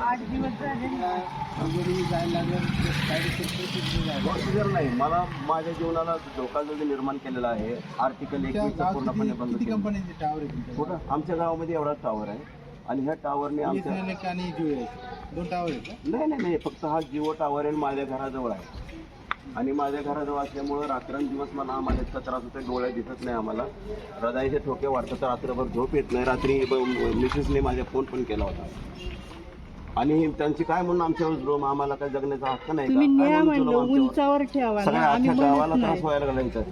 आठ दिवस झाले. नाही मला माझ्या जीवनाला धोका जो निर्माण केलेला आहे. आर्टिकल गावात पूर्णपणे बंद केलं. आमच्या गावामध्ये एवढा टावर आहे. आणि ह्या टावरने आमच्या एक दोन टावर आहेत नाही नाही नाही. फक्त हा जिओ टावर आहे आणि माझ्या घराजवळ आहे. आणि माझ्या घराजवळ असल्यामुळं रात्रंदिवस मला आम्हाला इतका त्रास होतो डोळ्या दिसत नाही आम्हाला. हृदयाचे ठोके वाढतात रात्रभर झोप येत नाही. रात्री मिसेसने माझ्या फोन पण केला होता. आणि त्यांची काय म्हणून आमच्यावर जुलूम आम्हाला काय जगण्याचा हक्क नाही का? तुम्ही काय न्या म्हणून म्हणलं जुलूम आमच्यावर? उंचावर ठेवा सगळ्या ना आम्ही अख्ख्या गावाला म्हणत त्रास नाही व्हायला लागला इथं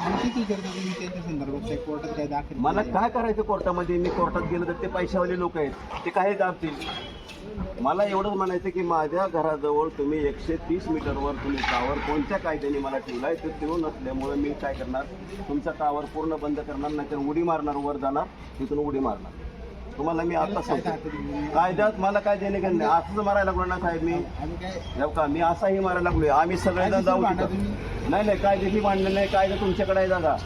आणखी किती करता तुम्ही त्यांच्या संदर्भात काय कोर्टात काय दाखल मला? काय करायचं कोर्टामध्ये मी कोर्टात गेलो तर ते पैशावाले लोक आहेत ते काय दाबतील मला एवढंच म्हणायचं की माझ्या घराजवळ तुम्ही एकशे तीस मीटरवर तुम्ही टावर कोणत्या कायद्याने मला ठेवलाय ते ठेवू नसल्यामुळे मी काय करणार तुमचा टावर पूर्ण बंद करणार नाहीतर उडी मारणार वर जाणार तिथून उडी मारणार तुम्हाला मी आता सांगतो? कायद्यात मला काय देणे घेणे नाही. असंच मारायला लागलो ना साहेब मी. जाऊ का मी असाही मारायला लागलोय. आम्ही सगळेजण जाऊ तिथं. नाही नाही कायद्याची भांडण नाही. कायदा तुमच्याकडे आहे जागा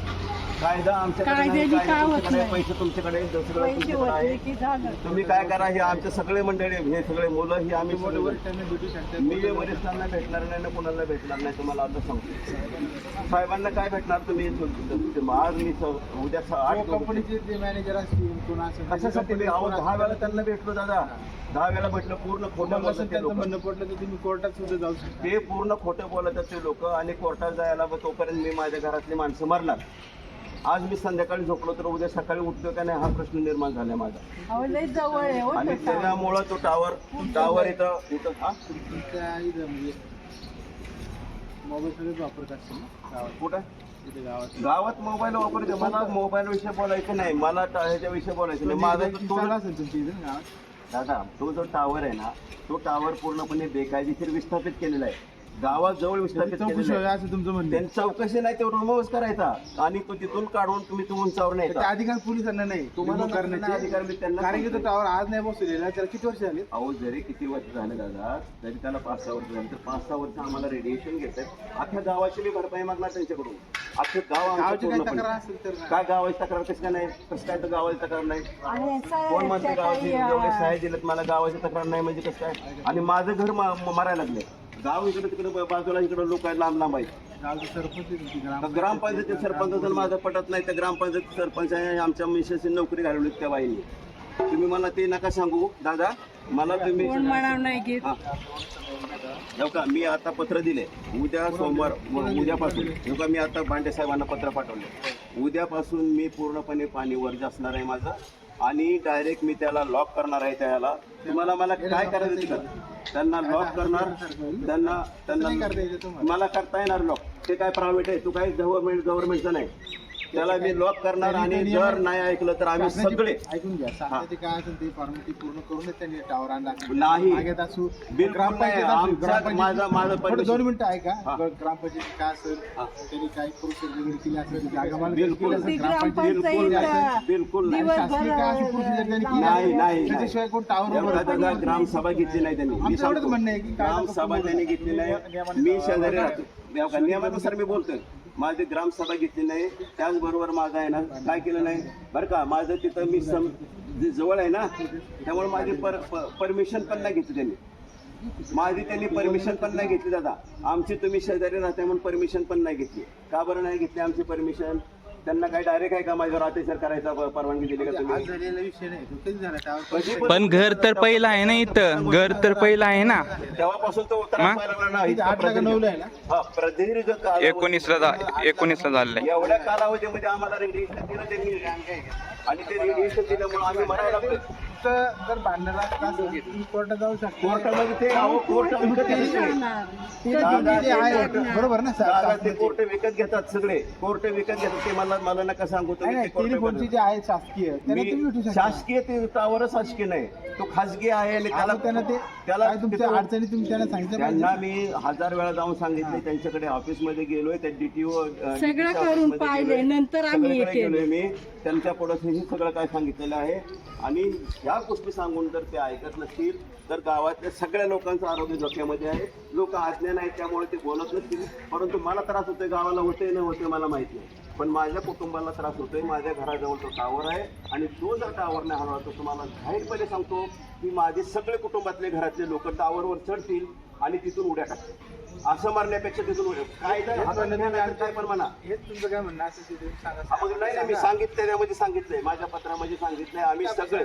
कायदा आमच्याकडे काय होत नाही. पैसे तुमच्याकडे आहे, सगळं पैसे तुमच्याकडे वरले आहे. की झालं? तुम्ही काय करा हे आमचे सगळे मंडळी हे सगळे मुलं ही आम्ही मोठे सगळे- मी जे वरिष्ठांना भेटणार नाही ना कोणाला भेटणार नाही तुम्हाला आता सांगतो. साहेबांना काय भेटणार तुम्ही आज मी स- उद्या स- आठ किंवा कंपनीचे जे मॅनेजर असतील कोण असेल कशासाठी मी अहो दहा वेळा त्यांना भेटलो दादा. दहा वेळा भेटलं पूर्ण खोटं बोलतात असं ते लोकं. पडलं तर तुम्ही कोर्टात सुद्धा जाऊ शकता. ते पूर्ण खोटं बोलतात ते लोक आणि कोर्टात जायला तोपर्यंत मी माझ्या घरातली माणसं मरणार. आज मी संध्याकाळी झोपलो तर उद्या सकाळी उठतो का नाही हा प्रश्न निर्माण झाला माझा. जवळ आहे हो आणि तो टावर. त्याच्यामुळं तो टावर टावर इथं इथं हा? तुमच्या इथं म्हणजे ना? गावात. कुठं? इथे गावात. गावात मोबाईल वापरते मला मोबाईल विषयी बोलायचं नाही. मला टा- ह्याच्या विषयी बोलायचं नाही. माझा माझा तो असेल तुमच्या इथे गावात. दादा तो जो टावर आहे ना तो टावर पूर्णपणे बेकायदेशीर विस्थापित केलेला आहे. गावात जवळ विस्थापित चौकशी केलेला आहे. असं तुमचं म्हणणं आहे. त्यांची चौकशी नाही तो रिमूव्ह करायचा. आणि तो तिथून काढून तुम्ही तो उंचावर ते न्यायचा अधिकार पोलिसांना नाही. तुम्हाला remove नसताना करण्याचे अधिकार मी त्यांना कारण की तो सांगतोय. टावर आज नाही बसवलेला त्याला किती वर्ष झाले? अहो जरी किती वर्ष झाले दादा तरी त्याला पाच सहा वर्ष झाले. तर पाच सहा वर्ष आम्हाला रेडिएशन घेत आहेत अख्ख्या गावाची मी भरपाई मागणार त्यांच्याकडून. अख्खं गाव आमचं गावाची पूर्णपणे- तक्रार असेल तर. काय? गावाची तक्रार कसं काय नाही? कसं काय तर गावाची तक्रार नाही? आणि कोण म्हणते गावाची? काही, एवढे अं, दिलेत मला गावाची तक्रार नाही म्हणजे कसं काय? आणि माझं घर मा- म- मारायला लागले गाव इकडे तिकडे बाजूला इकडे लोक आहेत लांब लांब आहेत. गावचं सरपंच जर माझं पटत नाही. तर ग्रामपंचायत सरपंच आमच्या मिसेसची नोकरी घालवली त्या बाईने. तुम्ही मला ते नका सांगू दादा. मला तुम्ही का मी आता पत्र दिले. उद्या सोमवार उद्यापासून. का मी आता भांडे साहेबांना पत्र पाठवले. उद्यापासून मी पूर्णपणे पाणी वर्ज असणार आहे माझं. आणि डायरेक्ट मी त्याला लॉक करणार आहे त्याला. तुम्हाला मला काय करायचं त्यांना लॉक करणार त्यांना त्यांना मला करता येणार लॉक ते काय प्रायव्हेट आहे? तू काय गव्हर्नमेंट गव्हर्नमेंटचं नाही. त्याला मी लॉक करणार आणि जर नाही ऐकलं तर आम्ही सगळे ऐकून घ्या. काय असेल ते फॉर्मॅलिटी पूर्ण करूनच त्यांनी टावर आणला. नाही. मागेत असू बिलकुल ग्रामपंचायत नाही. असू, आमच्या- ग्रामपंचायत- माझं- माझं थोडं permission- दोन मिनिटं ऐका. हा. ग्रामपंचायत काय असेल हा. त्यांनी वगैरे केली असेल जागा मालक बिलकुल. केली असेल, ती ग्रामपंचायत बिलकुल. ग्रामपंचायत बिलकुल नाही. दिवसभर शासकीय काय अशी procedure त्यांनी केली नाही, असेल, नाही, त्याच्याशिवाय कोण टावर एवढा त्याचा ग्रामसभा घेतली नाही त्यांनी. मी आमचं एवढंच सांगतो. म्हणणं आहे की काय ग्रामसभा त्यांनी घेतली नाही. मी शेजारी राहतो. का- नियमानुसार मी बोलतोय. माझी ग्रामसभा घेतली नाही त्याचबरोबर माझं आहे ना काय केलं नाही? बरं का माझं तिथं मी सम जे जवळ आहे ना त्यामुळे माझी पर परमिशन पण नाही घेतली त्यांनी. माझी त्यांनी परमिशन पण नाही घेतली दादा. आमची तुम्ही शेजारी राहता म्हणून परमिशन पण नाही घेतली. का बरं नाही घेतली आमची परमिशन? त्यांना काय डायरेक्ट आहे का माझ्यावर अत्याचार करायचा प- परवानगी दिली का आज तुम्ही? झालेला विषय नाही तो कधी झाला? टावर कधी पण- पण घर तर पहिलं आहे ना इथं. घर तर पहिलं आहे ना. तेव्हापासून तो त्रास मग? व्हायला लागला ना नऊला आहे ना? हा प्रदीर्घ एकोणीसला झा- एकोणीसला झालंय एवढ्या कालावधीमध्ये आम्हाला रेडिएशन दिलं त्यांनी आणि ते रेडिएशन दिल्यामुळे आम्ही मरायला लागलो तर जर भांडणाला त्रास असेल, तुम्ही कोर्टात जाऊ शकता. कोर्टामध्ये ते अहो कोर्ट विकत कधी घेतात सगळे. जाणार? दादा, ते आहे. बरोबर ना सर दादा, ते कोर्ट विकत घेतात सगळे. कोर्ट विकत घेतात ते मला मला नका सांगू तुम्ही ते टेलिफोनची जे आहे शासकीय त्याला तुम्ही मी उठू शकता. शासकीय ते टावरच शासकीय नाही तो खासगी आहे आणि त्याला त्याला त्यांना ते त्याला काय तुमच्या तिथं- अडचणी तुम्ही त्यांना सांगितलं त्यांना मी हजार वेळा जाऊन सांगितले त्यांच्याकडे ऑफिसमध्ये गेलोय त्या डीटीओ सगळं करून पाहिलंय, नंतर आम्ही येते. गेलोय मी त्यांच्या पुढे हे सगळं काय सांगितलेलं आहे. आणि ह्या गोष्टी सांगून जर ते ऐकत नसतील तर गावातल्या सगळ्या लोकांचं आरोग्य धोक्यामध्ये आहे. लोक आज्ञा नाही त्यामुळे ते बोलत नसतील. परंतु मला त्रास होतोय गावाला होते न होते मला माहीत नाही. पण माझ्या कुटुंबाला त्रास होतोय. माझ्या घराजवळ तो टावर आहे आणि तो जर टावर नाही हलवला तर तुम्हाला जाहीरपणे सांगतो की माझे सगळे कुटुंबातले घरातले लोक टावरवर चढतील आणि तिथून उड्या टाकतील. असं मारण्यापेक्षा तिथून उड्या काय आलं काय पण म्हणा. हेच तुमचं काय म्हणणं असं सांगा. नाही मी सांगितलंय त्यामध्ये सांगितलंय. माझ्या पत्रामध्ये सांगितलंय. आम्ही सगळे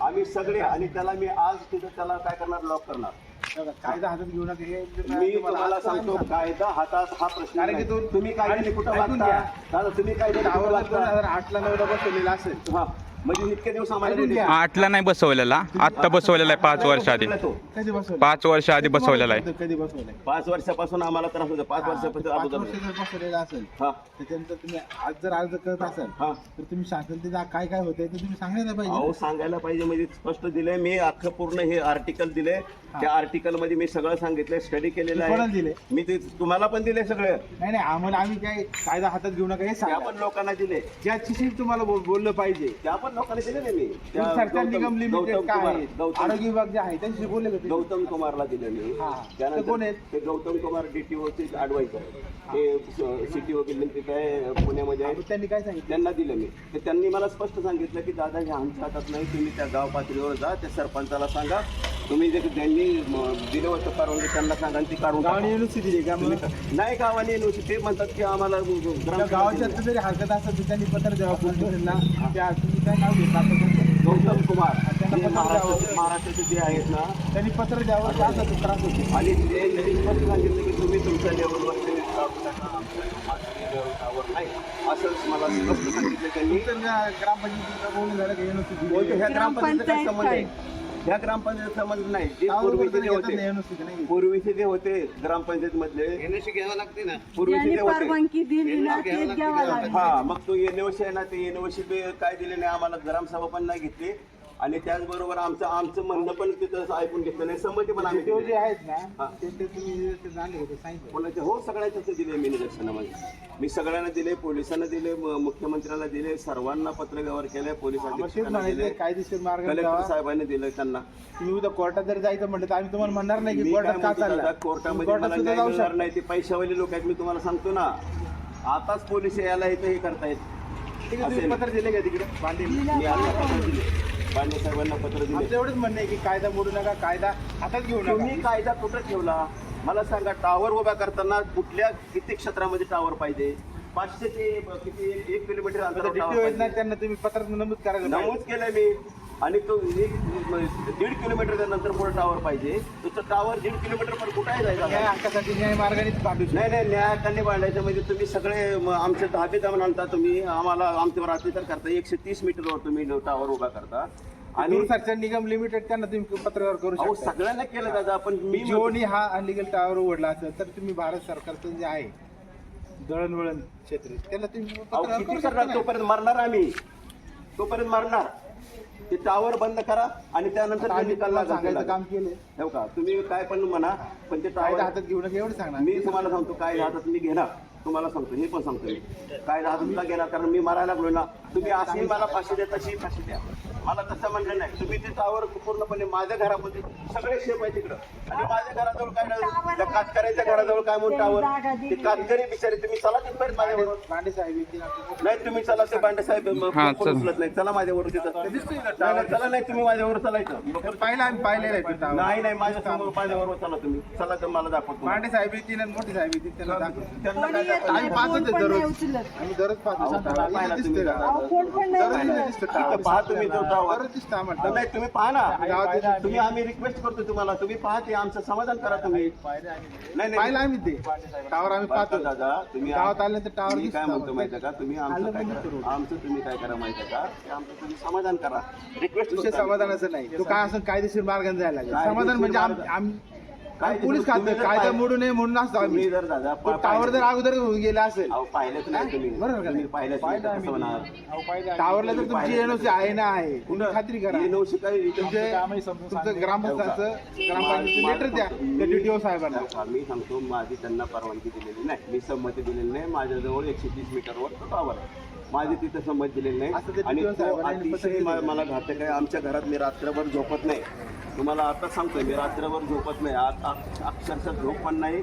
आम्ही सगळे आणि त्याला मी आज तिथं त्याला काय करणार? लॉक करणार. कायदा हातात घेऊ नका. हे मी तुम्हाला सांगतो कायदा हातात हा प्रश्न कारण की तुम्ही कायद्याने कुठं वागता. दादा तुम्ही कायद्याने टावर दोन हजार आठला नऊला बसवलेला असेल. हा. म्हणजे इतके दिवस आम्हाला दिले. आठला नाही बसवलेला. आत्ता बसवलेला आहे पाच वर्ष आधी. कधी बसवलं पाच वर्ष आधी बसवलेला आहे. कधी बसवलंय पाच वर्षापासून आम्हाला त्रास होतो पाच वर्षापासून पाच अगोदर. वर्ष जर बसवलेला असेल हा. त्याच्यानंतर तुम्ही आज जर अर्ज करत असाल हा. तर तुम्ही शासन ते काय काय होतंय ते तुम्ही सांगायला पाहिजे. अहो सांगायला पाहिजे म्हणजे स्पष्ट दिलंय. मी अख्खं पूर्ण हे आर्टिकल दिले त्या आर्टिकलमध्ये मी सगळं सांगितलंय स्टडी केलेलं कोणाला आहे. दिले मी ते तुम्हाला पण दिले सगळे. नाही नाही आम्हाला आम्ही काय कायदा हातात घेऊ नका हे त्या सांगा. पण लोकांना दिले ज्याची तुम्हाला बोल- बोललं पाहिजे. त्या पण लोकांना दिले ना मी. त्या सरकार गौतम- निगम लिमिटेड काय कुमार आहे? गौतम आरोग्य विभाग जे आहे त्यांच्याशी बोलले का तुम्ही? गौतम कुमारला दिले मी हा. ते कोण आहेत? ते गौतम कुमार डीटीओचे ऍडवायझर ते सिटीओ बिल्डिंग तिथे आहे पुण्यामध्ये आहे मग त्यांनी काय सांगितलं? त्यांना दिलं मी. तर त्यांनी मला स्पष्ट सांगितलं की दादा हे आमच्या हातात नाही. तुम्ही त्या गाव पातळीवर जा. त्या सरपंचाला सांगा. तुम्ही जे ज्यांनी म, दिलं होतं परवानगी त्यांना सांगा आणि ती काढून टाका. गावाने युनिव्हर्सिटी दिली का तुम्ही नाही गावाने युनिव्हर्सिटी ते म्हणतात की आम्हाला त्या गावाच्या. जरी हरकत असेल तर त्यांनी पत्र द्यावं पोलिसांना त्या तुम्ही काय नाव घेतलं आता? गौतम कुमार. त्यांना हे पत्र महाराष्ट्राचे जे आहेत ना त्यांनी पत्र द्यावं का असा तो त्रास होतो. आणि ते त्यांनी स्पष्ट सांगितलं की तुम्ही तुमच्या लेवलवर ते काम करा, आमच्या माझ्या लेवलवर नाही. असं मला स्पष्ट सांगितलं त्यांनी. त्या ग्रामपंचायतीचं बोलणं झालं का? युनिव्हर्सिटी बोलतो ह्या ग्रामपंचायतीचा काय ग्रामपंचायत संबंध आहे? काय? ह्या ग्रामपंचायत संबंध नाही. जे पूर्वीचे जे होते पूर्वीचे जे होते ग्रामपंचायत मधले पूर्वीचे ज्यांनी जे होते. परवानगी दिली ना तेच घ्यावं लागेल. हा मग तो एनओसी आहे ना ते एनओसी काय दिले नाही आम्हाला ग्रामसभा पण नाही घेतली. आणि त्याचबरोबर आमचं आमचं म्हणणं पण तिथं ऐकून घेतलं नाही. संमती पण आम्ही ते दिली. जे आहेत ना हा. ते ते तुम्ही ते जाणले होते सांगितलं. कोणाचे हो सगळ्यांचे दिले मी निदर्शनामध्ये. मी सगळ्यांना दिले पोलिसांना दिले म- मुख्यमंत्र्यांना दिले सर्वांना पत्र व्यवहार केले पोलीस आम्हाला तेच अधीक्षकांना म्हणायचं दिले कायदेशीर मार्ग कलेक्टर साहेबांनी दिलं त्यांना. तुम्ही उद्या कोर्टात जर जायचं म्हटलं तर आम्ही तुम्हाला म्हणणार नाही की मी काय कोर्टात का म्हणतो चालला? दादा, तुम्ही कोर्टामध्ये कोर्टात मला सुद्धा न्याय जाऊ मिळणार शकता. नाही. ते पैशावाले लोक आहेत मी तुम्हाला सांगतो ना. आताच पोलीस यायला इथं हे करतायत. ठीक आहे तुम्ही असेल. पत्र दिले का तिकडे? मी आता दिले. बांडे साहेबांना पत्र दिले. आमचं एवढंच म्हणणं आहे की कायदा मोडू नका कायदा हातात घेऊ तुम्ही नका कायदा कुठं ठेवला? मला सांगा टावर उभा करताना कुठल्या किती क्षेत्रामध्ये टावर पाहिजे? पाचशे ते किती एक- किलोमीटर अंतरावर डीटीओ टावर आहेत ना पाहिजे. त्यांना तुम्ही पत्रात नमूद करायला नमूद पाहिजे. केलंय मी. आणि तो एक दीड किलोमीटरच्या नंतर पुढे टावर पाहिजे. तर टावर दीड किलोमीटर पण कुठे न्याय जायचा हक्कासाठी न्याय मार्गानेच भांडू शकतो नाही नाही न्यायाकांनी बांधायचं म्हणजे तुम्ही सगळे म, आमचे दहाबी दामन आणता तुम्ही. आम्हाला आमच्यावर अत्याचार करता. एकशे तीस मीटरवर तुम्ही टावर उभा करता. आणि दूरसंचार निगम लिमिटेड त्यांना तुम्ही पत्रव्यवहार करू शकता. सगळ्यांना केलं दादा पण मी जिओनी हा अनलिगल टावर उघडला असेल तर तुम्ही भारत सरकारचं जे आहे दळणवळण क्षेत्र त्याला तुम्ही. तोपर्यंत मरणार आम्ही. तोपर्यंत मरणार. ते टावर बंद करा आणि त्यानंतर आता ते आम्ही निकाल तुम्हाला लागा सांगायचं. काम केलंय. हो का? तुम्ही काय पण म्हणा पण ते टावर हातात घेऊ नका एवढं सांगणार. मी तुम्हाला सांगतो काय हातात मी घेणार. तुम्हाला सांगतो हे पण सांगतो. मी काय हातात घेणार कारण मी मारायला लागलो ना. तुम्ही अशी मला फाशी द्या तशी फाशी द्या. मला तसं म्हणलं नाही. तुम्ही ते टावर पूर्णपणे माझ्या घरामध्ये सगळे शेप आहे तिकडं आणि माझ्या घराजवळ काय नाही. त्या कातकऱ्यांच्या घराजवळ काय म्हणून टावर ते कातकरी बिचारे तुम्ही चला तिथपर्यंत माझ्याबरोबर पांडे साहेब नाही तुम्ही चला ते बांडे साहेब. उचलत नाही. चला माझ्यावर तिथं. चला चला नाही तुम्ही माझ्यावर चलायचं. पाहिलं आम्ही पाहिलेलं आहे टावर नाही नाही माझ्यासमोर माझ्यावर चला तुम्ही. चला तर मला दाखवतो पांडे साहेब येतील आणि मोठे साहेब येतील त्यांना दाखवतो त्यांना काय? आम्ही नाही, पाहतो दररोज. आम्ही दररोज पाहतो. तुम्ही पण नाही दिसतं इथं. पहा तुम्ही तो टावर. दररोज दिसतं आम्हाला. नाही तुम्ही पहा ना. तुम्ही आम्ही रिक्वेस्ट करतो तुम्हाला. तुम्ही पहा ते आमचं समाधान करा तुम्ही. नाही पाहिलं नाही आम्ही ते. टावर आम्ही पाहतो. दादा तुम्ही गावात आल्यानंतर टावर मी काय म्हणतो माहिती का? तुम्ही आमचं काय म्हणजे करा आमचं तुम्ही काय करा माहिती का? आमचं तुम्ही समाधान करा. रिक्वेस्ट विषय समाधानाचं नाही. तो काय असं कायदेशीर मार्गाने जायला लागेल. समाधान म्हणजे काय पोलीस तुम्ही खाते जर कायदा पाहिलं- मोडू नये म्हणून असतो तुम्ही आम्ही जर दादा तो टावर जर अगोदर होऊन गेला असेल. अहो पाहिलंच नाही तुम्ही. बरोबर का? तुम्ही नाही? पाहिलंच नाही तर कसं होणार? टावरला तर तुमची एनओसी आहे ना आहे. तुम्ही खात्री करा. हे नऊशे काय तुमचे तुमचं ग्रामपंचायतचं ग्रामपंचायत लेटर द्या त्या डीटीओ साहेबांना. मी सांगतो माझी त्यांना परवानगी दिलेली नाही. मी संमती दिलेली नाही. माझ्याजवळ एकशे तीस मीटरवर तो टावर आहे. माझी तिथं संमती दिलेली नाही. आणि तो अतिशय. मला घातक आहे. आमच्या घरात मी रात्रभर झोपत नाही. तुम्हाला आता सांगतोय मी रात्रभर झोपत नाही. आता अक्षरशः झोप पण नाही.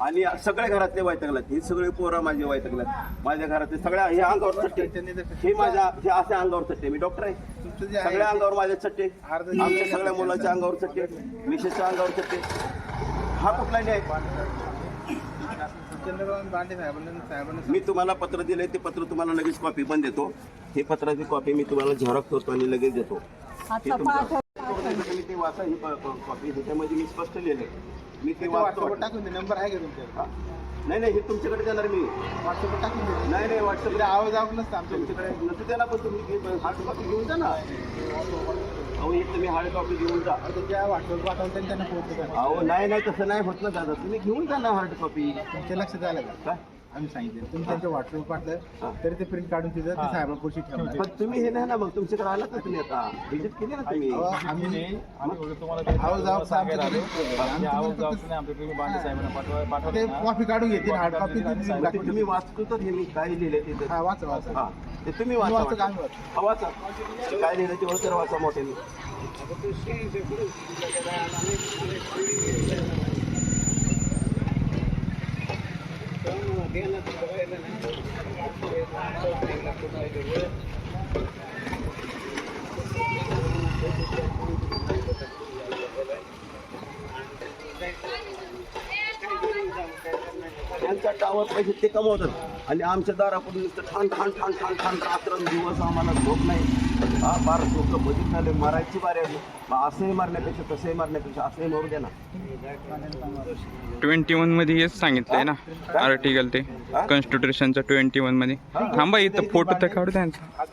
आणि सगळ्या घरातले वैतकल्यात ही सगळी पोरं माझी वैतकल्यात माझ्या घरातले सगळ्या हे अंगावर चट्टे. हे माझ्या हे असे अंगावर चट्टे. मी डॉक्टर आहे. सगळ्या अंगावर माझे चट्टे. आमच्या सगळ्या मुलांच्या अंगावर चट्टे. मिसेसच्या अंगावर चट्टे. हा कुठला न्याय? चंद्रकांत बांडे साहेबांना साहेबांना मी तुम्हाला पत्र दिले ते पत्र तुम्हाला लगेच कॉपी पण देतो. हे पत्राची कॉपी मी तुम्हाला झेरॉक्स करतो आणि लगेच देतो. हे तुमचं- तुम्ही ते वाचा ही कॉपी ह्याच्यामध्ये मी स्पष्ट लिहिलंय. मी ते वाचतो. व्हॉट्सअपवर टाकून दे नंबर आहे का तुमच्याकडे? हा. नाही नाही हे तुमच्याकडे देणार मी. व्हॉट्सअपवर टाकून दे. नाही नाही व्हॉट्सअप तिकडे आवाज आवाज नसतं आमच्या तुमच्याकडे नसू द्या ना पण तुम्ही हार्ड कॉपी घेऊन जा ना. अहो एक तुम्ही हार्ड कॉपी घेऊन जा. ज्या व्हॉट्सअप पाठवून त्यांना पोहोचतो का अहो नाही नाही तसं नाही होत ना दादा. तुम्ही घेऊन जा ना हार्ड कॉपी तुमच्या लक्षात आलं का? काय? आम्ही सांगितलं. तुम्ही त्यांच्या व्हॉट्सअप पाठलं तरी ते प्रिंट काढून तिथं ते साहेबांपाशी ठेवणार पण तुम्ही हे नाही ना मग तुमच्याकडे आलात ना तुम्ही आता? व्हिजिट केली ना तुम्ही? अहो, आम्ही आवाज आवाज ते कॉपी काढून घेतील हार्ड कॉपी ते तुम्ही वाचतो तर हे मी काय लिहिले तिथे. हा वाचा वाचा. हा. ते तुम्ही वाचा वाचा. हा, ते काय लिहिलं तेवढं तर वाचा मोठ्याने. त्यांचा टावर पैसे ते कमवतात. आणि आमच्या दाराकडून नुसतं ठाण ठाण ठाण ठाण ठाण रात्र दिवस आम्हाला झोप नाही. हा बार डोकं बजीत झाले मरायची बारी असंही मारण्यापेक्षा तसंही मारण्यापेक्षा असंही मरू द्या ना. ट्वेंटी वनमध्ये हेच सांगितलंय ना आर्टिकल ते कॉन्स्टिट्यूशनचं ट्वेंटी वनमध्ये. थांबा इथं फोटो तर काढू त्यांचा